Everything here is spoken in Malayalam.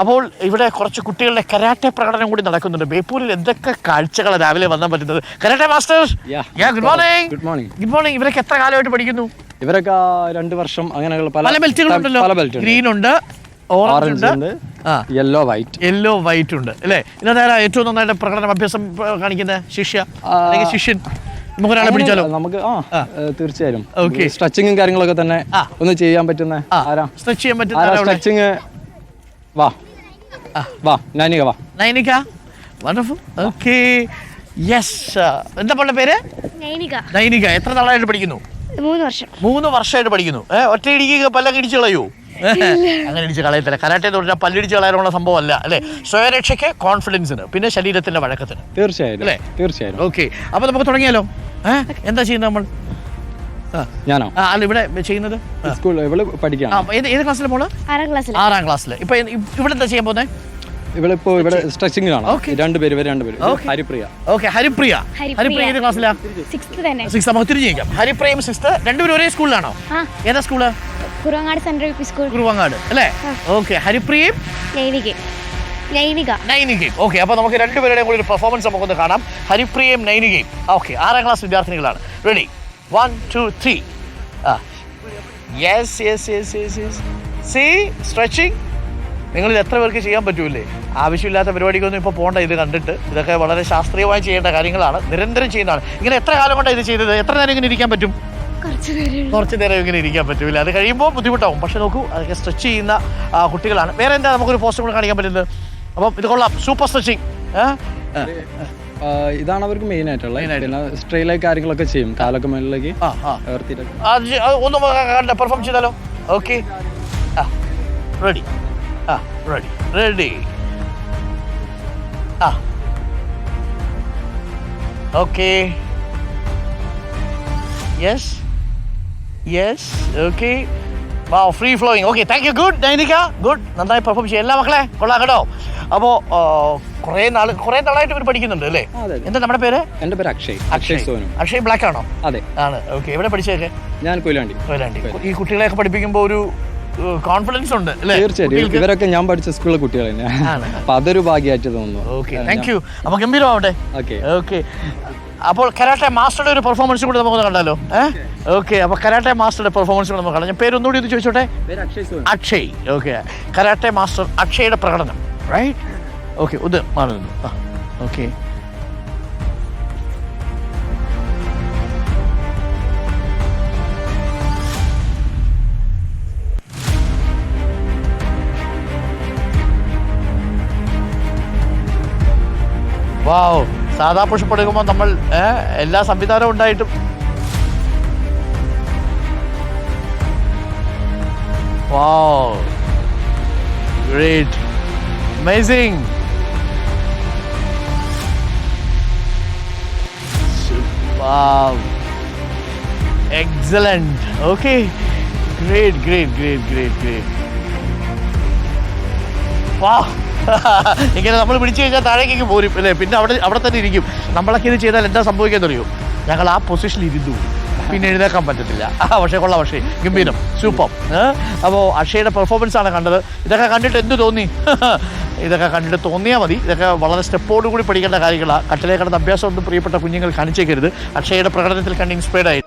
അപ്പോൾ ഇവിടെ കുറച്ച് കുട്ടികളുടെ കരാട്ടെ പ്രകടനം കൂടി നടക്കുന്നുണ്ട്. ബേപ്പൂരിൽ എന്തൊക്കെ കാഴ്ചകളാണ് രാവിലെ വന്നാൽ പറ്റുന്നത്? Karate master? Yeah. Good morning good morning good morning ഇവരൊക്കെ എത്ര കാലമായിട്ട് പഠിക്കുന്നു? ഇവരൊക്കെ രണ്ട് വർഷം അങ്ങനെയുള്ള പല ബെൽറ്റുകളുണ്ടല്ലോ. ഗ്രീൻ ഉണ്ട് ഓറഞ്ച് ഉണ്ട്. യെല്ലോ വൈറ്റ് യെല്ലോ വൈറ്റ് ഉണ്ട്. അല്ലേ? ഇന്നത്തെ ഏറ്റവും നന്നായിട്ട് പ്രകടനം അഭ്യാസം കാണിക്കുന്ന? ശിഷ്യ? അല്ലെങ്കിൽ ശിഷ്യൻ? നമുക്ക് ഒരാളെ പിടിച്ചാലോ? നമുക്ക് ആ തീർച്ചയായും. Okay. സ്ട്രെച്ചിങ്ങും കാര്യങ്ങളൊക്കെ തന്നെ ഒന്ന് ചെയ്യാൻ പറ്റുന്ന. ആരാ? സ്ട്രെച്ച് ചെയ്യാൻ പറ്റുന്ന? സ്ട്രെച്ചിങ് വാ. വാ നാനിക വാ. നൈനിക? വണ്ടർഫുൾ ഓക്കെ യെസ് എന്താ പറഞ്ഞ പേര്? നൈനിക. നൈനിക. എത്ര നാളായിട്ട് പഠിക്കുന്നു? മൂന്ന് വർഷം. മൂന്ന് വർഷമായിട്ട് പഠിക്കുന്നു. ഏ ഒറ്റയിടിക്ക് പല്ലൊക്കെ ഇടിച്ച് കളയൂ? അങ്ങനെ ഇടിച്ച് കളയത്തില്ല. കരാട്ടെ എന്ന് പറഞ്ഞാൽ പല്ലിടിച്ച് കളയാനുള്ള സംഭവമല്ല അല്ലേ? സ്വയരക്ഷയ്ക്ക് കോൺഫിഡൻസിന് പിന്നെ ശരീരത്തിന്റെ വഴക്കത്തിന്. തീർച്ചയായും അല്ലേ? തീർച്ചയായും ഓക്കെ അപ്പൊ നമുക്ക് തുടങ്ങിയാലോ? എന്താ ചെയ്യുന്നത് നമ്മൾ. ഞാനോ? അല്ല ഇവിടെ ചെയ്യുന്നത്. സ്കൂൾ ഇവൾ പഠിക്കാം ഏത് ഏത് ക്ലാസ്സിലെ മോൾ? ആറാം ക്ലാസ്സിൽ ആറാം ക്ലാസ്സിൽ ഇപ്പൊ ഇവിടെ എന്താ ചെയ്യാൻ പോകുന്നത് ഇവളിപ്പോ ഇവിടെ സ്ട്രെച്ചിങ് കാണാം. Okay. രണ്ടുപേര് ഇവർ രണ്ടുപേര്. ഹരിപ്രിയ. ഓക്കെ ഹരിപ്രിയ. ഹരിപ്രിയ. ഏത് ക്ലാസ്സിലാ സിക്സ്ത് തന്നെ. സിക്സ് നമുക്ക് തിരിഞ്ഞു ചോദിക്കാം ഹരിപ്രിയം സിക്സ് രണ്ടുപേരും ഒരേ സ്കൂളിലാണോ ഏതാ school Kuruvangad central school Kuruvangad അല്ലേ? ഓക്കെ ഹരിപ്രിയയും നൈനിക. നൈനികയും. ഓക്കെ അപ്പോൾ നമുക്ക് രണ്ടുപേരുടെയും കൂടി ഒരു പെർഫോമൻസ് നമുക്കൊന്ന് കാണാം. ഹരിപ്രിയയും നൈനികയും. ഓക്കെ ആറാം class വിദ്യാർത്ഥിനികളാണ്. Ready one two three ah. Yes yes yes yes yes C stretching നിങ്ങളിൽ എത്ര പേർക്ക് ചെയ്യാൻ പറ്റൂലേ? ആവശ്യമില്ലാത്ത പരിപാടിക്കൊന്നും ഇപ്പോൾ പോകണ്ട ഇത് കണ്ടിട്ട്. ഇതൊക്കെ വളരെ ശാസ്ത്രീയമായി ചെയ്യേണ്ട കാര്യങ്ങളാണ്. നിരന്തരം ചെയ്യുന്നതാണ്. ഇങ്ങനെ എത്ര കാലം കൊണ്ടാണ് ഇത് ചെയ്തത്? എത്ര നേരം ഇങ്ങനെ ഇരിക്കാൻ പറ്റും? കുറച്ച് നേരം ഇങ്ങനെ ഇരിക്കാൻ പറ്റൂല. അത് കഴിയുമ്പോൾ ബുദ്ധിമുട്ടാവും. പക്ഷെ നോക്കൂ അതൊക്കെ സ്ട്രെച്ച് ചെയ്യുന്ന ആ, കുട്ടികളാണ്. വേറെ എന്താ നമുക്കൊരു പോസ്റ്റ് കൂടെ കാണിക്കാൻ പറ്റുന്നത്? അപ്പം ഇത് കൊള്ളാം. സൂപ്പർ സ്ട്രെച്ചിങ് ആ, ഇതാണ് അവർക്ക് മെയിൻ ആയിട്ടുള്ളത്. പിന്നെ സ്ട്രെയിലായി കാര്യങ്ങളൊക്കെ ചെയ്യും. കാലൊക്കെ ഒന്ന് കണ്ട പെർഫോം ചെയ്താലോ? Okay ready ah ready ready ah. Okay yes yes okay free flowing okay thank you good Nainika good നന്നായി പെർഫോം ചെയ്യും. എല്ലാ മക്കളെ കൊള്ളാം കേട്ടോ. അപ്പോൾ കുറേ നാൾ കുറേ നാളായിട്ട് ഇവർ പഠിക്കുന്നുണ്ട് അല്ലേ. എന്താ നമ്മുടെ പേര്? എന്റെ പേര് അക്ഷയ്. അക്ഷയ്. സോനു. അക്ഷയ് ബ്ലാക്ക് ആണോ അതെ. ആണ്. ഓക്കെ എവിടെ പഠിച്ചതൊക്കെ? ഞാൻ കൊയിലാണ്ടി. കൊയിലാണ്ടി. ഈ കുട്ടികളെയൊക്കെ പഠിപ്പിക്കുമ്പോൾ ഒരു കോൺഫിഡൻസ് ഉണ്ട് തീർച്ചയായിട്ടും. ഇവരൊക്കെ ഞാൻ പഠിച്ച സ്കൂളിലെ കുട്ടികൾ തന്നെയാണ്. അപ്പൊ അതൊരു ഭാഗ്യമായിട്ട് തോന്നുന്നു. ഓക്കെ താങ്ക് യു അപ്പൊ ഗംഭീരമാവട്ടെ. ഓക്കെ. ഓക്കെ. അപ്പോൾ കരാട്ടെ മാസ്റ്ററുടെ ഒരു പെർഫോമൻസ് കൂടി നമുക്ക് കണ്ടാലോ? ഏഹ് ഓക്കെ അപ്പോൾ കരാട്ടെ മാസ്റ്ററുടെ പെർഫോമൻസ് കൂടി നമുക്ക് കാണാം ഞാൻ പേരൊന്നുകൂടി ഒന്ന് ചോദിച്ചോട്ടെ? അക്ഷയ്. ഓക്കെ. കരാട്ടെ മാസ്റ്റർ അക്ഷയുടെ പ്രകടനം. റൈറ്റ് ഓക്കെ ഇത് മാറി. നിന്നു ആ ഓക്കെ വാവ് സാധാ പുഷപ്പ് എടുക്കുമ്പോൾ നമ്മൾ എല്ലാ സംവിധാനവും ഉണ്ടായിട്ടും. Wow great amazing Wow. Excellent okay great great great great great വാ ഇങ്ങനെ നമ്മൾ പിടിച്ചു കഴിഞ്ഞാൽ താഴേക്ക് പോരും അല്ലേ? പിന്നെ അവിടെ അവിടെ തന്നെ ഇരിക്കും. നമ്മളൊക്കെ ഇത് ചെയ്താൽ എന്താ സംഭവിക്കാൻ അറിയോ ഞങ്ങൾ ആ പൊസിഷനിൽ ഇരുന്നു. പിന്നെ എഴുന്നേക്കാൻ പറ്റത്തില്ല. പക്ഷേ കൊള്ളാം പക്ഷേ. ഗംഭീരം. സൂപ്പർ. അപ്പോൾ അക്ഷയുടെ പെർഫോമൻസ് ആണ് കണ്ടത്. ഇതൊക്കെ കണ്ടിട്ട് എന്ത് തോന്നി? ഇതൊക്കെ കണ്ടിട്ട് തോന്നിയാൽ മതി. ഇതൊക്കെ വളരെ സ്റ്റെപ്പോടുകൂടി പഠിക്കേണ്ട കാര്യങ്ങളാണ് കട്ടിലേ അഭ്യാസം ഒന്നും പ്രിയപ്പെട്ട കുഞ്ഞുങ്ങൾ കാണിച്ചേക്കരുത്. അക്ഷയുടെ പ്രകടനത്തിൽ കണ്ട് ഇൻസ്പയർഡ് ആയി.